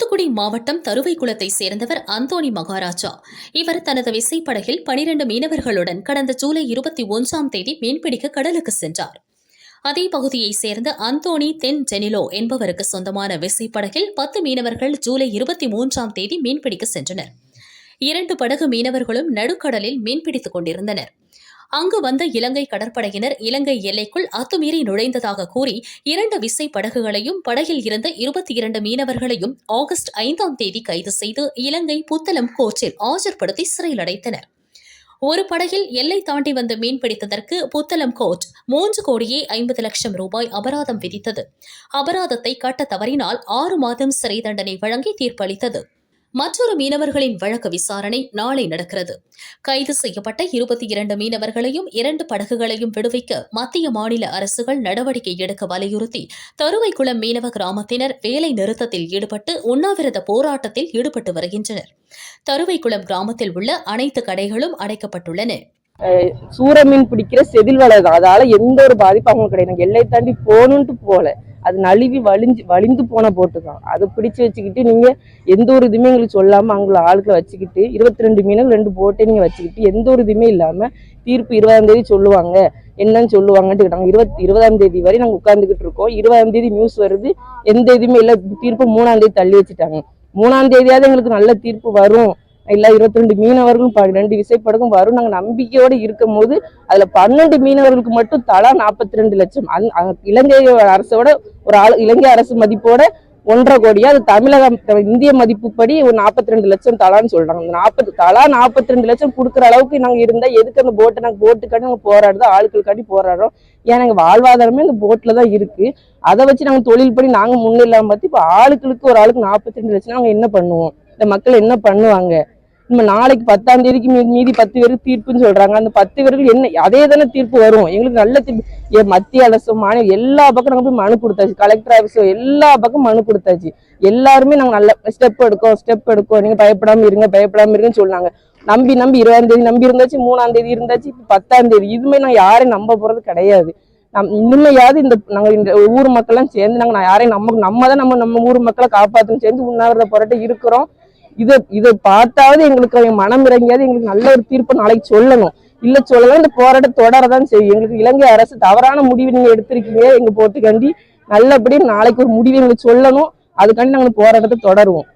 தூத்துக்குடி மாவட்டம் தருவைக்குளத்தை சேர்ந்தவர் அந்தோணி மகாராஜா. இவர் தனது விசைப்படகில் பனிரண்டு மீனவர்களுடன் கடந்த ஜூலை இருபத்தி ஒன்றாம் தேதி மீன்பிடிக்க கடலுக்கு சென்றார். அதே பகுதியைச் சேர்ந்த அந்தோணி தென் ஜெனிலோ என்பவருக்கு சொந்தமான விசைப்படகில் பத்து மீனவர்கள் ஜூலை இருபத்தி மூன்றாம் தேதி மீன்பிடிக்க சென்றனர். இரண்டு படகு மீனவர்களும் நடுக்கடலில் மீன்பிடித்துக் கொண்டிருந்தனர். அங்கு வந்த இலங்கை கடற்படையினர் இலங்கை எல்லைக்குள் அத்துமீறி நுழைந்ததாக கூறி இரண்டு விசை படகுகளையும் படகில் இருந்த இருபத்தி இரண்டு மீனவர்களையும் ஆகஸ்ட் ஐந்தாம் தேதி கைது செய்து இலங்கை புத்தளம் கோர்ட்டில் ஆஜர்படுத்தி சிறையில் அடைத்தனர். ஒரு படகில் எல்லை தாண்டி வந்து மீன்பிடித்ததற்கு புத்தளம் கோர்ட் மூன்று கோடியே ஐம்பது லட்சம் ரூபாய் அபராதம் விதித்தது. அபராதத்தை கட்ட தவறினால் ஆறு மாதம் சிறை தண்டனை வழங்கி தீர்ப்பளித்தது. மற்றொரு மீனவர்களின் வழக்கு விசாரணை நாளை நடக்கிறது. கைது செய்யப்பட்ட இருபத்தி இரண்டு மீனவர்களையும் இரண்டு படகுகளையும் விடுவிக்க மத்திய மாநில அரசுகள் நடவடிக்கை எடுக்க வலியுறுத்தி தருவைக்குளம் மீனவ கிராமத்தினர் வேலை நிறுத்தத்தில் ஈடுபட்டு உண்ணாவிரத போராட்டத்தில் ஈடுபட்டு வருகின்றனர். தருவைக்குளம் கிராமத்தில் உள்ள அனைத்து கடைகளும் அடைக்கப்பட்டுள்ளன. சூரமீன் பிடிக்கிற செதில் வளர்தான் அதால எந்த ஒரு பாதிப்பும் அவங்களுக்கு கிடையாது. எல்லை தாண்டி போகணுன்ட்டு போகல. அது நழுவி வலிஞ்சு வலிந்து போன போட்டு தான். அதை பிடிச்சு வச்சுக்கிட்டு நீங்க எந்த ஒரு இதுவுமே எங்களுக்கு சொல்லாம அவங்கள ஆளுக்களை வச்சுக்கிட்டு இருபத்தி ரெண்டு மீனும் ரெண்டு போட்டே நீங்க வச்சுக்கிட்டு எந்த ஒரு இதுவுமே இல்லாம தீர்ப்பு இருபதாம் தேதி சொல்லுவாங்க. என்னன்னு சொல்லுவாங்கன்ட்டு கேட்டாங்க. இருபத்தி இருபதாம் தேதி வரை நாங்கள் உட்கார்ந்துகிட்டு இருக்கோம். இருபதாம் தேதி நியூஸ் வருது. எந்த இதுவுமே இல்லை தீர்ப்பு மூணாம் தேதி தள்ளி வச்சுட்டாங்க. மூணாம் தேதியாவது எங்களுக்கு நல்ல தீர்ப்பு வரும். எல்லா இருபத்தி ரெண்டு மீனவர்களும் ரெண்டு விசைப்படகும் வரும். நாங்கள் நம்பிக்கையோட இருக்கும் போது அதில் பன்னெண்டு மீனவர்களுக்கு மட்டும் தலா நாற்பத்தி ரெண்டு லட்சம். அந் அ- இலங்கை அரசோட ஒரு ஆள் இலங்கை அரசு மதிப்போட ஒன்றரை கோடியா அது தமிழகம் இந்திய மதிப்புப்படி ஒரு நாற்பத்தி ரெண்டு லட்சம் தலான்னு சொல்றாங்க. அந்த நாற்பது தலா நாற்பத்தி ரெண்டு லட்சம் கொடுக்குற அளவுக்கு நாங்கள் இருந்தால் எதுக்கு அந்த போட்டை நாங்கள் போட்டுக்காண்டி நாங்கள் போராடுறோம் ஆட்களுக்காண்டி போராடுறோம். ஏன்னா எங்கள் வாழ்வாதாரமே இந்த போட்டில் தான் இருக்கு. அதை வச்சு நாங்கள் தொழில் பண்ணி நாங்கள் முன்னில்லாம பார்த்து இப்போ ஆளுக்களுக்கு ஒரு ஆளுக்கு நாற்பத்தி ரெண்டு லட்சம் நாங்கள் என்ன பண்ணுவோம்? இந்த மக்கள் என்ன பண்ணுவாங்க? நம்ம நாளைக்கு பத்தாம் தேதிக்கு மீ- மீதி பத்து பேருக்கு தீர்ப்புன்னு சொல்றாங்க. அந்த பத்து பேருக்கு என்ன அதே தானே தீர்ப்பு வரும். எங்களுக்கு நல்ல தீர்ப்பு. மத்திய அரசு மாநில எல்லா பக்கம் நாங்க போய் மனு கொடுத்தாச்சு. கலெக்டர் ஆஃபீஸோ எல்லா பக்கம் மனு கொடுத்தாச்சு. எல்லாருமே நாங்க நல்ல ஸ்டெப் எடுக்கோம் ஸ்டெப் எடுக்கோம். நீங்க பயப்படாம இருங்க பயப்படாம இருங்கன்னு சொன்னாங்க. நம்பி நம்பி இருபதாம் தேதி நம்பி இருந்தாச்சு மூணாம் தேதி இருந்தாச்சு இப்ப பத்தாம் தேதி. இதுமே நான் யாரையும் நம்ப போறது கிடையாது. நம் இனிமையாவது இந்த நாங்க இந்த ஊர் மக்கள்லாம் சேர்ந்து நாங்க நான் யாரையும் நம்ம நம்ம தான் நம்ம நம்ம ஊர் மக்களை காப்பாற்றணும் சேர்ந்து உண்ணாவிரத போராட்டம் இருக்கிறோம். இதை இதை பார்த்தாவது எங்களுக்கு அவங்க மனம் இறங்கியாவது எங்களுக்கு நல்ல ஒரு தீர்ப்பு நாளைக்கு சொல்லணும். இல்ல சொல்லலாம் இந்த போராட்டம் தொடரதான் செய்யும். எங்களுக்கு இலங்கை அரசு தவறான முடிவு நீங்க எடுத்திருக்கீங்க எங்க போட்டுக்காண்டி நல்லபடி நாளைக்கு ஒரு முடிவு எங்களுக்கு சொல்லணும். அதுக்காண்டி நாங்க போராட்டத்தை தொடருவோம்.